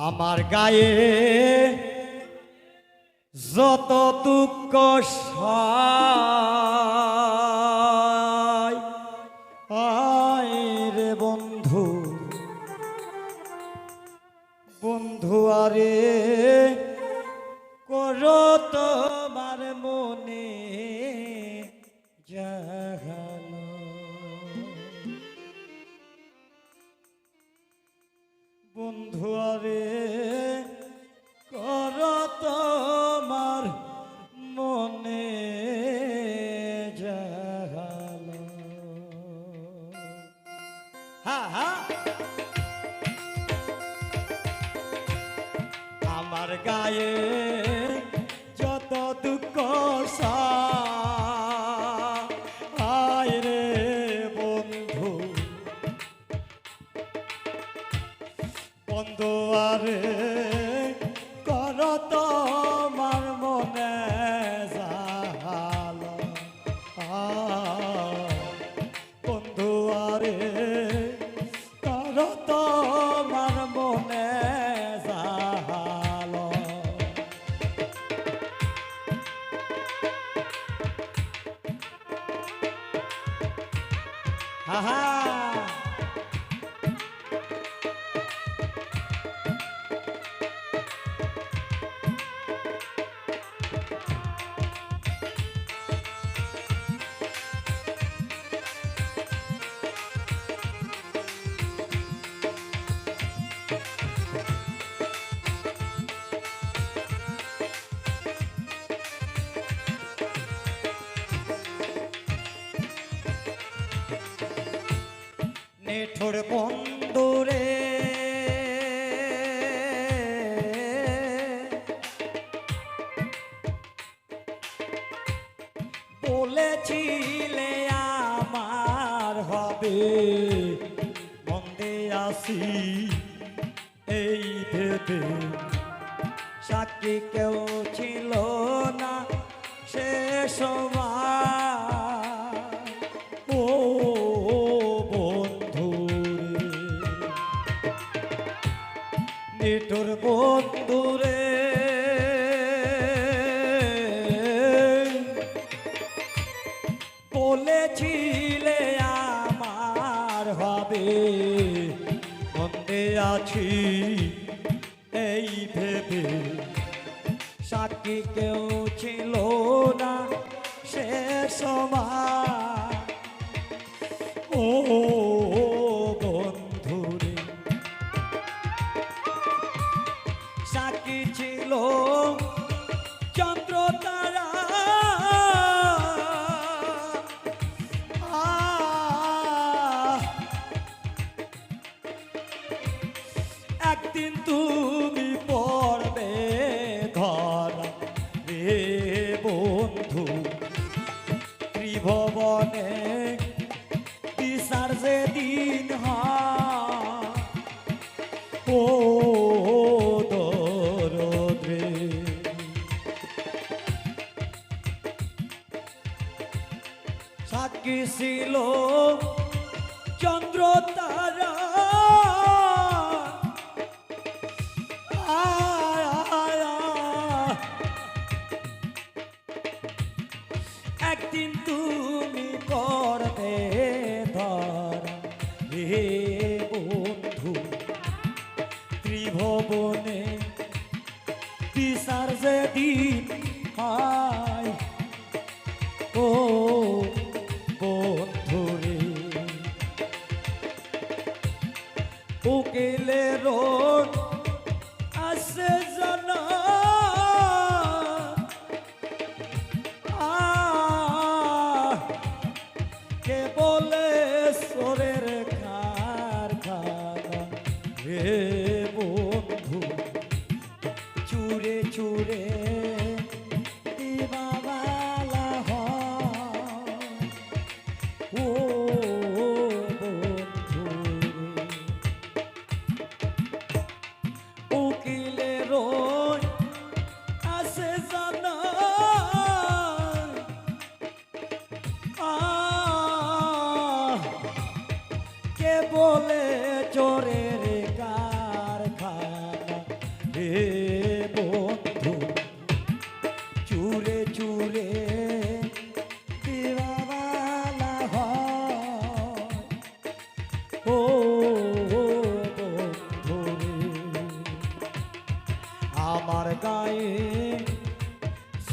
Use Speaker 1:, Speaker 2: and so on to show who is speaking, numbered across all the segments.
Speaker 1: আমার গায়ে যত দুঃখ সে বন্ধু বন্ধু আরে করো তোমার গায়ে যত দুঃখ আয় রে বন্ধু। বন্ধু আরে Aha! নেঠোর বন্ধুরে বলেছিলে আমার হবে মন্দে আসি এই ভেবে। সাক্ষী কেউ ছিল না, সে সময় নিঠুর বন্ধুরে। বলেছিলে আমার হবে মন্দে আছি এই ভেবে। সাক্ষী কেউ ছিল না সে সময়। ত্রিভুবনে বিচার যে দিন ও দরদ্রে সাক্ষী ত্রিভুবনে বিচার যে দিন হয়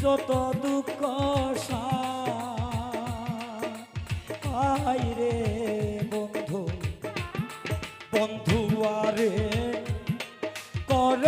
Speaker 1: যত দুঃখ রে বন্ধু বন্ধু আরে কর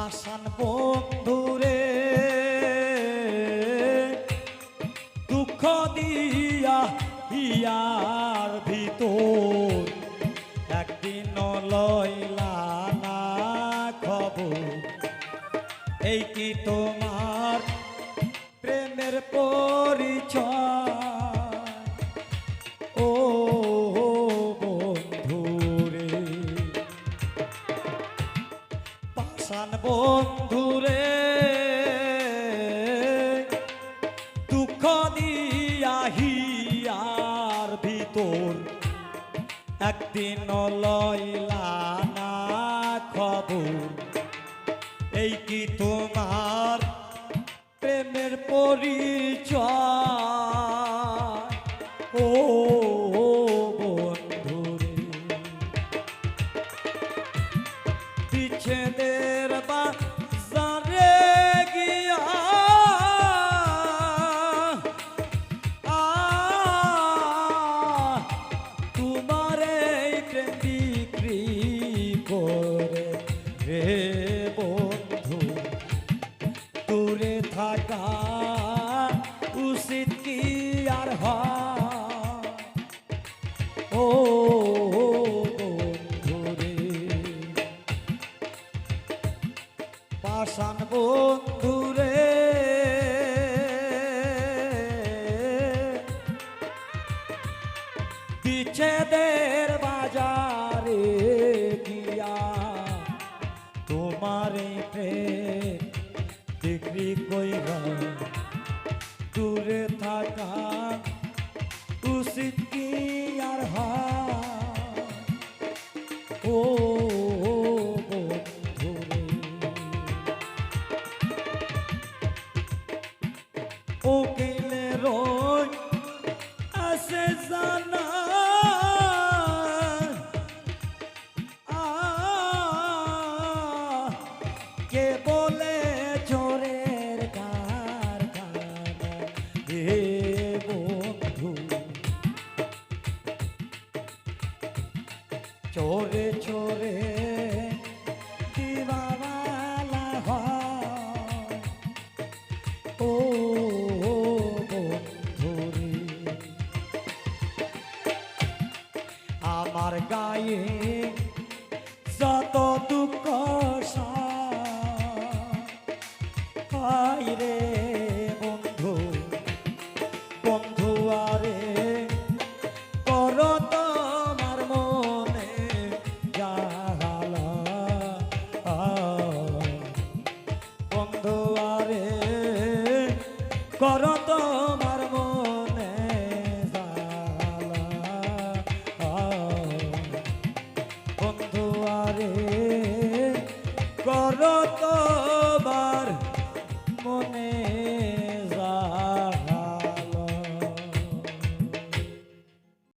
Speaker 1: পাশান বন্ধুরে, দুঃখ দিয়া হিয়ার ভিতর। একদিন লইলা না খবর, এই কি তোমার প্রেমের পরিচয়? ভিতর একদিন লইলা না খবর এই কি তোমার প্রেমের পরিচয়? ও বন্ধুরে বিচ্ছেদের থাকা উচিত কি আর ও বন্ধুরে পাশান বন্ধুরে বিচ্ছেদের উচিত কি আর হয়? গায়ে যত দুঃখ হায় রে।